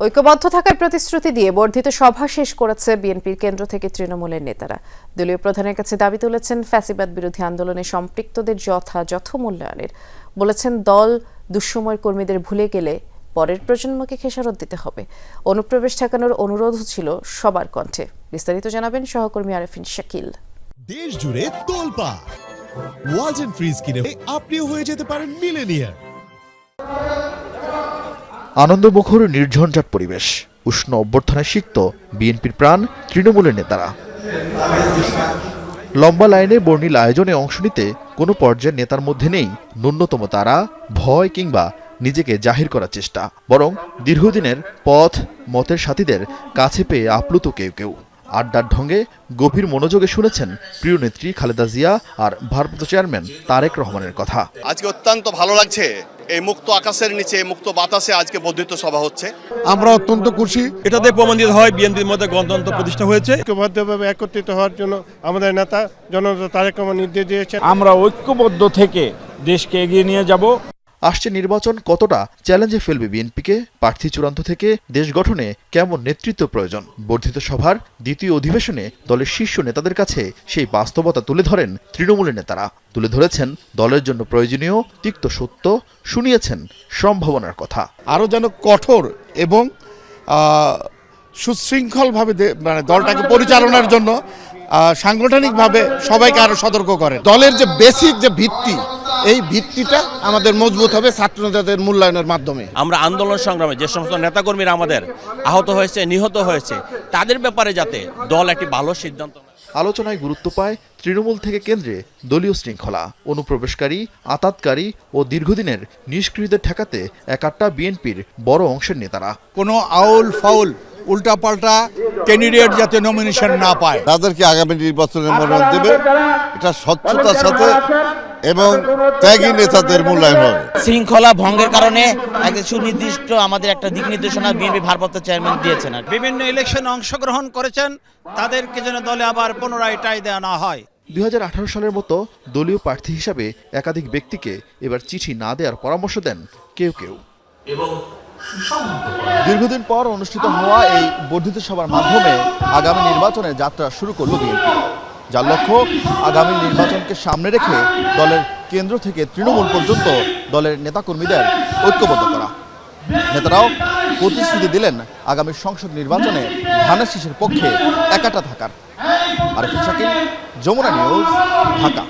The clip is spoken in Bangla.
ঐক্যবদ্ধ থাকার প্রতিশ্রুতি দিয়ে বর্ধিত সভা শেষ করেছে বিএনপির কেন্দ্র থেকে তৃণমূলের নেতারা। দলীয় প্রধানের কাছে দাবি তুলেছেন ফ্যাসিবাদ বিরোধী আন্দোলনে সম্পৃক্তদের যথাযথ মূল্যায়নের। বলেছেন দল দুঃসময়ের কর্মীদের ভুলে গেলে পরের প্রজন্মকে খেসারত দিতে হবে। অনুপ্রবেশ ঠেকানোর অনুরোধও ছিল সবার কণ্ঠে। বিস্তারিত জানাবেন সহকর্মী আরেফিন শাকিল। দেশ জুড়ে তোলপা ওয়াজ ফ্রিজ কিনে আপনিও হয়ে যেতে পারেন মিলেনিয়ার আনন্দমুখর নির্ঝঞ্ঝাট পরিবেশ। উষ্ণ অভ্যর্থনায় সিক্ত বিএনপির প্রাণ তৃণমূলের নেতারা। লম্বা লাইনে বর্ণিল আয়োজনে অংশ নিতে কোনো পর্যায়ের নেতার মধ্যে নেই ন্যূনতম তারা, ভয় কিংবা নিজেকে জাহির করার চেষ্টা। বরং দীর্ঘদিনের পথ, মতের সাথীদের কাছে পেয়ে আপ্লুত কেউ কেউ। আড্ডার ঢঙ্গে গভীর মনোযোগে শুনেছেন প্রিয় নেত্রী খালেদা জিয়া আর ভারপ্রাপ্ত চেয়ারম্যান তারেক রহমানের কথা। আজকে অত্যন্ত ভালো লাগছে। এই মুক্ত আকাশের নিচে মুক্ত বাতাসে আজকে বর্ধিত সভা হচ্ছে। আমরা অত্যন্ত খুশি। এটাতে প্রমাণিত হয় বিএনপির মধ্যে গণতন্ত্র প্রতিষ্ঠা হয়েছে। ঐক্যবদ্ধভাবে একত্রিত হওয়ার জন্য আমাদের নেতা জনতা তারেক নির্দেশ দিয়েছে আমরা ঐক্যবদ্ধ থেকে দেশকে এগিয়ে নিয়ে যাব। আসছে নির্বাচন কতটা চ্যালেঞ্জে ফেলবে বিএনপিকে? প্রার্থী চূড়ান্ত থেকে দেশ গঠনে কেমন নেতৃত্ব প্রয়োজন? বর্ধিত সভার দ্বিতীয় অধিবেশনে দলের শীর্ষ নেতাদের কাছে সেই বাস্তবতা তুলে ধরেন তৃণমূলের নেতারা। তুলে ধরেছেন দলের জন্য প্রয়োজনীয়, তিক্ত সত্য শুনিয়েছেন সম্ভাবনার কথা। আরও যেন কঠোর এবং সুশৃঙ্খলভাবে মানে দলটাকে পরিচালনার জন্য সাংগঠনিকভাবে সবাইকে আরও সতর্ক করেন। দলের যে বেসিক যে ভিত্তি এই ভিত্তিটা আমাদের মজবুত হবে ছাত্র নেতাদের মূল্যায়নের মাধ্যমে। আমরা আন্দোলন সংগ্রামে যে সমস্ত নেতাকর্মীরা আমাদের আহত হয়েছে নিহত হয়েছে তাদের ব্যাপারে যাতে দল একটি ভালো সিদ্ধান্ত আলোচনায় গুরুত্ব পায় তৃণমূল থেকে কেন্দ্রে দলীয় শৃঙ্খলা। অনুপ্রবেশকারী আতাতকারী ও দীর্ঘদিনের নিষ্ক্রিয়দের ঠেকাতে একাট্টা বিএনপির বড় অংশের নেতারা। কোনো আউল ফাউল উল্টাপাল্টা ক্যান্ডিডেট যাতে নমিনেশন না পায়। তাদেরকে আগামী নির্বাচনে মনোনয়ন দেবে। এটা স্বচ্ছতার সাথে এবং ত্যাগী নেতাদের মূল্যায়ন হবে। শৃঙ্খলা ভঙ্গের কারণে একটা সুনির্দিষ্ট আমাদের একটা দিক নির্দেশনা বিএনপি ভারপ্রাপ্ত চেয়ারম্যান দিয়েছেন আর বিভিন্ন ইলেকশনে অংশগ্রহণ করেছেন তাদেরকে যেন দলে আবার পুনরায় টাই দেওয়া না হয়। দুই হাজার আঠারো সালের মতো দলীয় প্রার্থী হিসাবে একাধিক ব্যক্তিকে এবার চিঠি না দেওয়ার পরামর্শ দেন কেউ কেউ। দীর্ঘদিন পর অনুষ্ঠিত হওয়া এই বর্ধিত সভার মাধ্যমে আগামী নির্বাচনে যাত্রা শুরু করল বিএনপি। যার লক্ষ্য আগামী নির্বাচনকে সামনে রেখে দলের কেন্দ্র থেকে তৃণমূল পর্যন্ত দলের নেতাকর্মীদের ঐক্যবদ্ধ করা। নেতারাও প্রতিশ্রুতি দিলেন আগামী সংসদ নির্বাচনে ধানের শীষের পক্ষে একাটা থাকার। আরিফুল শাকিল, যমুনা নিউজ, ঢাকা।